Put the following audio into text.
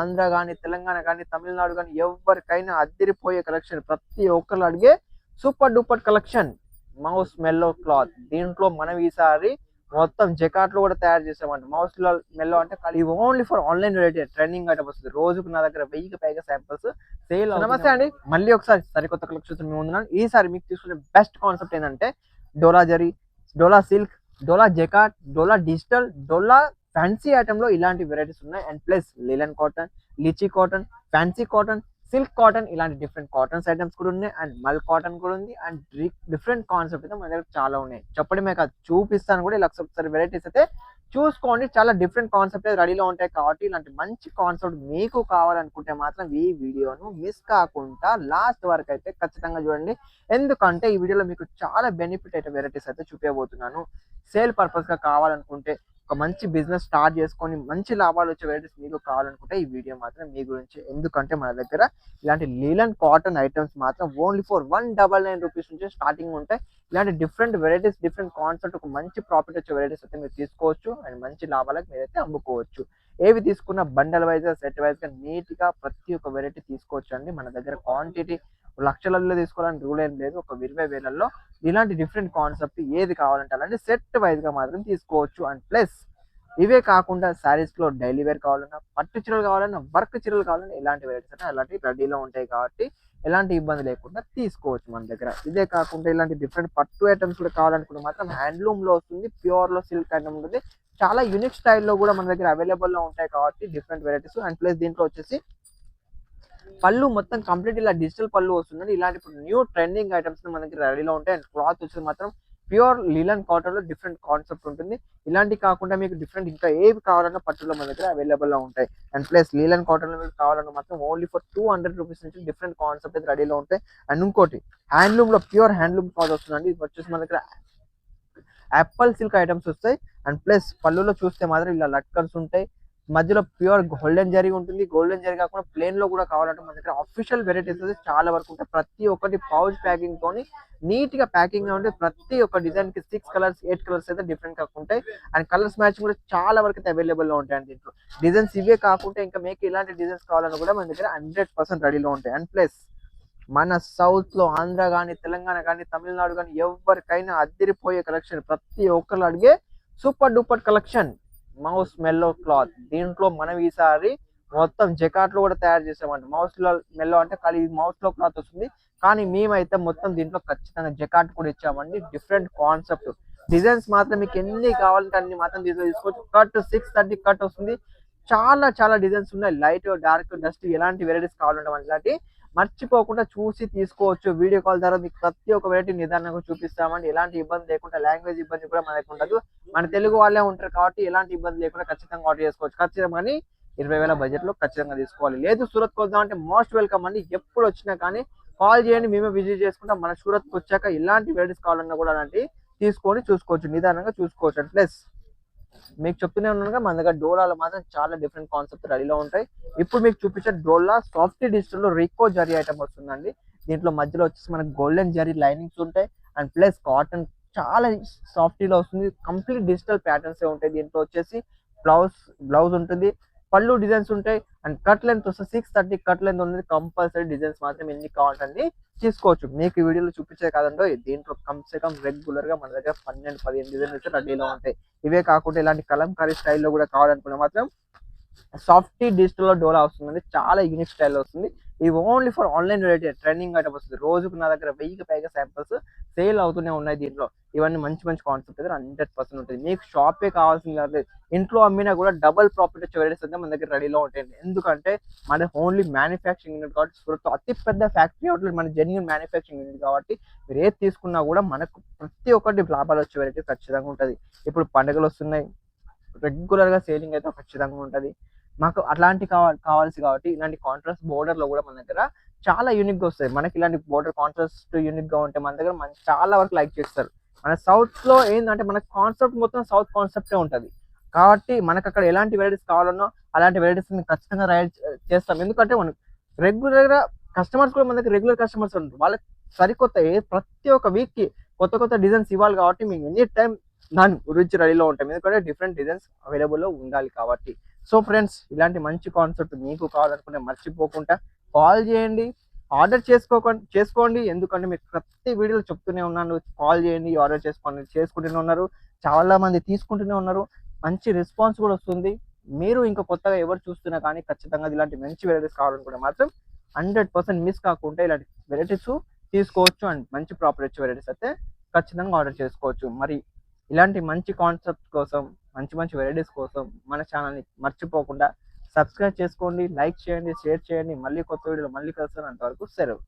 ఆంధ్ర కానీ తెలంగాణ కానీ తమిళనాడు కానీ ఎవరికైనా అద్దరిపోయే కలెక్షన్. ప్రతి ఒక్కరు అడిగే super duper collection. Marshmallow cloth. దీంట్లో మనం ఈసారి మొత్తం జకాట్లు కూడా తయారు చేసామంట. మౌస్ మెల్లో అంటే ఇవి only for online related. Trending item వస్తుంది. రోజుకు నా దగ్గర వెయ్యికి పైగా శాంపిల్స్ సేల్ నమస్తే అండి. మళ్ళీ ఒకసారి సరికొత్త కలెక్షన్ మీ ముందున్నాను ఈసారి మీకు తీసుకునే బెస్ట్ కాన్సెప్ట్ ఏంటంటే Dola zari Dola silk Dola jacquard Dola digital Dola fancy ఐటెంలో ఇలాంటి వెరైటీస్ ఉన్నాయి. And plus linen cotton lichi cotton fancy cotton silk cotton ఇలాంటి డిఫరెంట్ కాటన్స్ ఐటమ్స్ కూడా ఉన్నాయి. అండ్ మల్ కాటన్ కూడా ఉంది. అండ్ డిఫరెంట్ కాన్సెప్ట్ అయితే మన దగ్గర చాలా ఉన్నాయి. చెప్పడమే కాదు చూపిస్తాను కూడా. ఇలా ఒకసారి వెరైటీస్ అయితే చూసుకోండి. చాలా డిఫరెంట్ కాన్సెప్ట్ రెడీలో ఉంటాయి కాబట్టి ఇలాంటి మంచి కాన్సెప్ట్ మీకు కావాలనుకుంటే మాత్రం ఈ వీడియోను మిస్ కాకుండా లాస్ట్ వరకు అయితే ఖచ్చితంగా చూడండి. ఎందుకంటే ఈ వీడియోలో మీకు చాలా బెనిఫిట్ అయితే వెరైటీస్ అయితే చూపించబోతున్నాను సేల్ పర్పస్గా కావాలనుకుంటే ఒక మంచి బిజినెస్ స్టార్ట్ చేసుకొని మంచి లాభాలు వచ్చే వెరైటీస్ మీకు కావాలనుకుంటే ఈ వీడియో మాత్రం మీ గురించి ఎందుకంటే మన దగ్గర ఇలాంటి లీలన్ కాటన్ ఐటమ్స్ మాత్రం only for one double nine rupees నుంచి స్టార్టింగ్ ఉంటాయి. ఇలాంటి డిఫరెంట్ వెరైటీస్ డిఫరెంట్ కాన్సెప్ట్ ఒక మంచి ప్రాఫిట్ వచ్చే వెరైటీస్ అయితే మీరు తీసుకోవచ్చు. అండ్ మంచి లాభాలకు మీరైతే అమ్ముకోవచ్చు. ఏవి తీసుకున్న బండల్ వైజ్ సెట్ వైజ్గా నీట్గా ప్రతి ఒక్క వెరైటీ తీసుకోవచ్చు అండి మన దగ్గర క్వాంటిటీ లక్షలలో తీసుకోవాలని రూల్ ఏం లేదు. ఒక ఇరవై వేలల్లో ఇలాంటి డిఫరెంట్ కాన్సెప్ట్ ఏది కావాలంటే అలాంటి సెట్ వైజ్గా మాత్రం తీసుకోవచ్చు. అండ్ ప్లస్ ఇవే కాకుండా శారీస్లో డైలీ వేర్ కావాలన్నా పట్టు చీరలు కావాలన్నా వర్క్ చీరలు కావాలన్నా ఇలాంటి వెరైటీస్ అయినా అలాంటి రెడీలో ఉంటాయి కాబట్టి ఎలాంటి ఇబ్బంది లేకుండా తీసుకోవచ్చు మన దగ్గర. ఇదే కాకుండా ఇలాంటి డిఫరెంట్ పట్టు ఐటమ్స్ కూడా కావాలనుకుంటే మాత్రం హ్యాండ్లూమ్లో వస్తుంది ప్యూర్లో సిల్క్ ఐటమ్ ఉంటుంది. చాలా యూనిక్ స్టైల్లో కూడా మన దగ్గర అవైలబుల్లో ఉంటాయి కాబట్టి డిఫరెంట్ వెరైటీస్ అండ్ ప్లస్ దీంట్లో వచ్చేసి పళ్ళు మొత్తం కంప్లీట్ ఇలా డిజిటల్ పళ్ళు వస్తుందండి. ఇలాంటి ఇప్పుడు న్యూ ట్రెండింగ్ ఐటమ్స్ మన దగ్గర రెడీలో ఉంటాయి అండ్ క్లాత్ వచ్చి మాత్రం ప్యూర్ లీలన్ కాటన్లో డిఫరెంట్ కాన్సెప్ట్ ఉంటుంది. ఇలాంటి కాకుండా మీకు డిఫరెంట్ ఇంకా ఏవి కావాలన్నా పట్టులో మన దగ్గర అవైలబుల్లో ఉంటాయి. అండ్ ప్లస్ లీలన్ కాటన్లో మీకు కావాలన్నా మాత్రం only for two hundred rupees నుంచి డిఫరెంట్ కాన్సెప్ట్ అయితే రెడీలో ఉంటాయి. అండ్ ఇంకోటి హ్యాండ్లూమ్లో ప్యూర్ హ్యాండ్లూమ్ క్లాత్ వస్తుందండి. ఇది వచ్చేసి మన దగ్గర యాపిల్ సిల్క్ ఐటమ్స్ వస్తాయి. అండ్ ప్లస్ పళ్ళులో చూస్తే మాత్రం ఇలా లట్కన్స్ ఉంటాయి. మధ్యలో ప్యూర్ గోల్డెన్ జరీ ఉంటుంది. గోల్డెన్ జరీ కాకుండా ప్లేన్లో కూడా కావాలంటే మన దగ్గర అఫీషియల్ వెరైటీస్ అయితే చాలా వరకు ఉంటాయి. ప్రతి ఒక్కటి పౌచ్ ప్యాకింగ్ తోని నీట్గా ప్యాకింగ్గా ఉంటే ప్రతి ఒక్క డిజైన్కి సిక్స్ కలర్స్ ఎయిట్ కలర్స్ అయితే డిఫరెంట్గా ఉంటాయి. అండ్ కలర్స్ మ్యాచింగ్ కూడా చాలా వరకు అయితే అవైలబుల్లో ఉంటాయి అండి దీంట్లో. డిజైన్స్ ఇవే కాకుండా ఇంకా మీకు ఇలాంటి డిజైన్స్ కావాలని కూడా మన దగ్గర హండ్రెడ్ పర్సెంట్ రెడీలో ఉంటాయి. అండ్ ప్లస్ మన సౌత్లో ఆంధ్ర కానీ తెలంగాణ కానీ తమిళనాడు కానీ ఎవరికైనా అద్దరిపోయే కలెక్షన్ ప్రతి ఒక్కరు అడిగే super duper collection marshmallow cloth దీంట్లో మనం ఈసారి మొత్తం జకాట్లు కూడా తయారు చేసామంట. మౌస్లో మెల్లో అంటే ఖాళీ మౌస్లో క్లాత్ వస్తుంది. కానీ మేమైతే మొత్తం దీంట్లో ఖచ్చితంగా జకాట్ కూడా ఇచ్చామండి. డిఫరెంట్ కాన్సెప్ట్ డిజైన్స్ మాత్రం మీకు ఎన్ని కావాలంటే అన్ని మాత్రం దీంట్లో తీసుకోవచ్చు. కట్ సిక్స్ థర్టీ కట్ వస్తుంది. చాలా చాలా డిజైన్స్ ఉన్నాయి. లైట్ డార్క్ డస్ట్ ఎలాంటి వెరైటీస్ కావాలంటే అలాంటి మర్చిపోకుండా చూసి తీసుకోవచ్చు. వీడియో కాల్ ద్వారా మీకు ప్రతి ఒక్క వెరైటీ నిదానంగా చూపిస్తామండి. ఎలాంటి ఇబ్బంది లేకుండా లాంగ్వేజ్ ఇబ్బంది కూడా మన దగ్గర ఉండదు. మన తెలుగు వాళ్ళే ఉంటారు కాబట్టి ఎలాంటి ఇబ్బంది లేకుండా ఖచ్చితంగా ఆర్డర్ చేసుకోవచ్చు. ఖచ్చితంగా కానీ ఇరవై వేల బడ్జెట్లో ఖచ్చితంగా తీసుకోవాలి. లేదు సూరత్ వద్దాం అంటే మోస్ట్ వెల్కమ్ అండి. ఎప్పుడు వచ్చినా కానీ కాల్ చేయండి మేమే విజిట్ చేసుకుంటాం. మన సూరత్ వచ్చాక ఎలాంటి వెరైటీస్ కావాలన్నా కూడా అలాంటి తీసుకొని చూసుకోవచ్చు. నిదానంగా చూసుకోవచ్చు. ప్లస్ మీకు చెప్తూనే ఉన్నానుగా మన దగ్గర డోలాలో మాత్రం చాలా డిఫరెంట్ కాన్సెప్ట్ రెడీలో ఉంటాయి. ఇప్పుడు మీకు చూపించే డోలా సాఫ్ట్ డిజిటల్లో రికో జరీ ఐటమ్ వస్తుందండి. దీంట్లో మధ్యలో వచ్చేసి మనకు గోల్డెన్ జరీ లైనింగ్స్ ఉంటాయి. అండ్ ప్లస్ కాటన్ చాలా సాఫ్టీలో వస్తుంది. కంప్లీట్ డిజిటల్ ప్యాటర్న్సే ఉంటాయి. దీంట్లో వచ్చేసి బ్లౌజ్ బ్లౌజ్ ఉంటుంది. పళ్ళు డిజైన్స్ ఉంటాయి. అండ్ కట్ లెంత్ వస్తే సిక్స్ థర్టీ కట్ లెంత్ ఉంటుంది. కంపల్సరీ డిజైన్స్ మాత్రం ఎన్ని కావాలంటే తీసుకోవచ్చు. మీకు ఈ వీడియోలో చూపించే కాదండో దీంట్లో కమ్సే కమ్ రెగ్యులర్గా మన దగ్గర పన్నెండు పదిహేను డిజైన్స్ అయితే రెడీలో ఉంటాయి. ఇవే కాకుండా ఇలాంటి కలంకారీ స్టైల్లో కూడా కావాలనుకునే మాత్రం సాఫ్టీ డిజిటల్ డోలా వస్తుందండి చాలా యూనిక్ స్టైల్ వస్తుంది. ఇవి only for online related trending item వస్తుంది. రోజుకు నా దగ్గర వెయ్యికి పైగా శాంపిల్స్ సేల్ అవుతూనే ఉన్నాయి దీంట్లో. ఇవన్నీ మంచి మంచి కాన్సెప్ట్ అయితే హండ్రెడ్ పర్సెంట్ ఉంటుంది. మీకు షాపే కావాల్సింది ఇంట్లో అమ్మినా కూడా డబుల్ ప్రాఫిట్ వచ్చే వెరైటీస్ అయితే మన దగ్గర రెడీలో ఉంటాయండి. ఎందుకంటే మన ఓన్లీ మ్యానుఫ్యాక్చరింగ్ యూనిట్ కాబట్టి సూరత్ అతిపెద్ద ఫ్యాక్టరీ అవుట్లెట్ మన జెన్యున్ మ్యానుఫ్యాక్చరింగ్ యూనిట్ కాబట్టి మీరు ఏది తీసుకున్నా కూడా మనకు ప్రతి ఒక్కటి లాభాలు వచ్చే వెరైటీ ఖచ్చితంగా ఉంటుంది. ఇప్పుడు పండుగలు వస్తున్నాయి. రెగ్యులర్గా సేలింగ్ అయితే ఖచ్చితంగా ఉంటుంది. మాకు అట్లాంటి కావాలి కావాల్సి కాబట్టి ఇలాంటి కాంట్రాస్ట్ బోర్డర్లో కూడా మన దగ్గర చాలా యూనిక్గా వస్తాయి. మనకి ఇలాంటి బోర్డర్ కాంట్రాస్ట్ యూనిక్గా ఉంటే మన దగ్గర మన చాలా వరకు లైక్ చేస్తారు. మన సౌత్లో ఏంటంటే మన కాన్సెప్ట్ మొత్తం సౌత్ కాన్సెప్టే ఉంటుంది. కాబట్టి మనకు అక్కడ ఎలాంటి వెరైటీస్ కావాలన్నో అలాంటి వెరైటీస్ ఖచ్చితంగా రైడ్ చేస్తాం. ఎందుకంటే మనం రెగ్యులర్గా కస్టమర్స్ కూడా మన దగ్గర రెగ్యులర్ కస్టమర్స్ ఉంటారు. వాళ్ళకి సరికొత్త ఏ- ప్రతి ఒక్క వీక్కి కొత్త కొత్త డిజైన్స్ ఇవ్వాలి కాబట్టి మేము ఎనీ టైం దాని గురించి రెడీలో ఉంటాం ఎందుకంటే డిఫరెంట్ డిజైన్స్ అవైలబుల్లో ఉండాలి కాబట్టి. సో ఫ్రెండ్స్ ఇలాంటి మంచి కాన్సెప్ట్ మీకు కావాలనుకుంటే మర్చిపోకుండా కాల్ చేయండి. ఆర్డర్ చేసుకోకండి చేసుకోండి. ఎందుకంటే మీకు ప్రతి వీడియోలో చెప్తూనే ఉన్నాను. కాల్ చేయండి ఆర్డర్ చేసుకోండి చేసుకుంటూనే ఉన్నారు. చాలా మంది తీసుకుంటూనే ఉన్నారు. మంచి రెస్పాన్స్ కూడా వస్తుంది. మీరు ఇంకా కొత్తగా ఎవరు చూస్తున్నా కానీ ఖచ్చితంగా ఇలాంటి మంచి వెరైటీస్ కావాలనుకుంటే మాత్రం హండ్రెడ్ పర్సెంట్ మిస్ కాకుండా ఇలాంటి వెరైటీస్ తీసుకోవచ్చు. అండ్ మంచి ప్రాపర్ వచ్చే వెరైటీస్ అయితే ఖచ్చితంగా ఆర్డర్ చేసుకోవచ్చు. మరి ఇలాంటి మంచి కాన్సెప్ట్ కోసం మంచి మంచి వెరైటీస్ కోసం మన ఛానల్ని మర్చిపోకుండా సబ్స్క్రైబ్ చేసుకోండి లైక్ చేయండి షేర్ చేయండి. మళ్ళీ కొత్త వీడియోలో మళ్ళీ కలుస్తాను. అంతవరకు సెలవు.